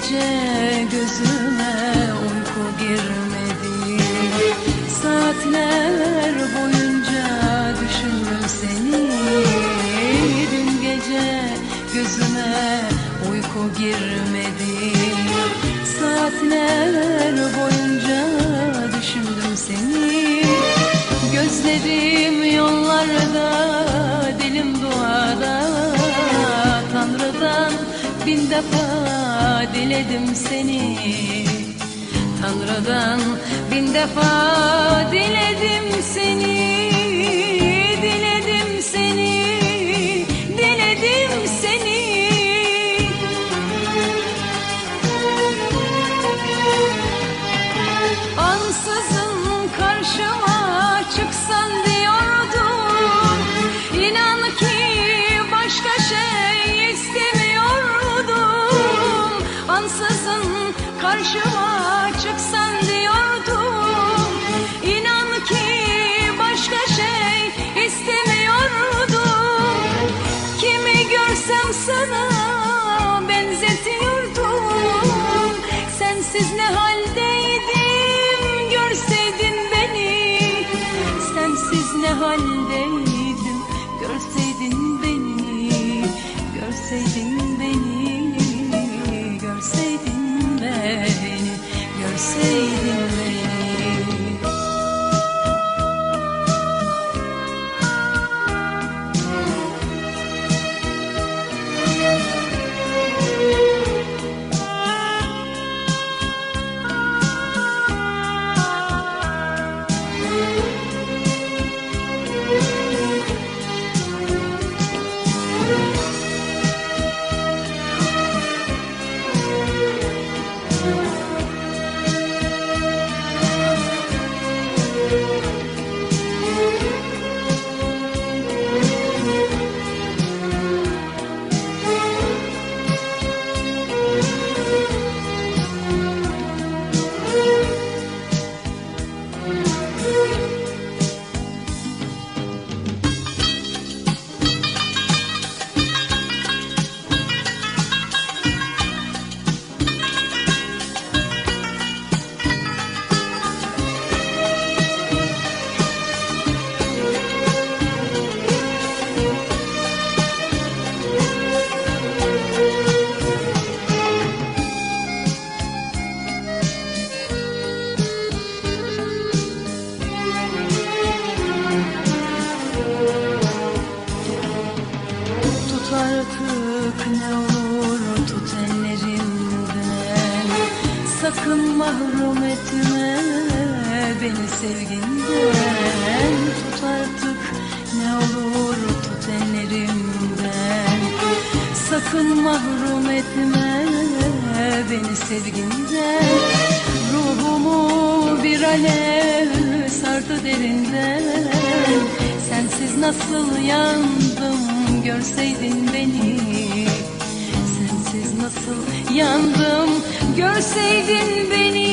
gece gözüme uyku girmedi. Saatler boyunca düşündüm seni. Dün gece gözüme uyku girmedi. Saatler boyunca düşündüm seni. Gözlerim yollarda, dilim duada bin defa diledim seni. Tanrı'dan bin defa Ansızın karşıma çıksan diyordum. İnan ki başka şey istemiyordum. Kimi görsem sana benzetiyordum Sensiz ne haldeydim görseydin beni. Sensiz ne haldeydim görseydin beni. Görseydin Sakın mahrum etme beni sevginden. Tut artık ne olur tut ellerimden. Sakın mahrum etme beni sevginden. Ruhumu bir alev sardı derinden. Sensiz nasıl yandım görseydin beni. Sensiz nasıl yandım görseydin beni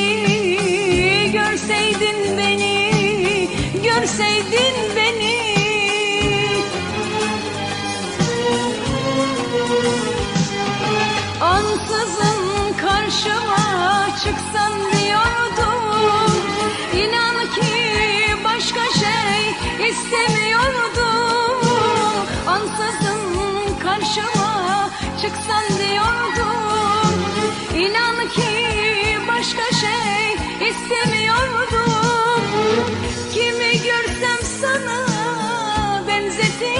Görseydin beni, görseydin beni. Ansızın karşıma çıksan diyordum. İnan ki başka şey istemiyorum hesitate.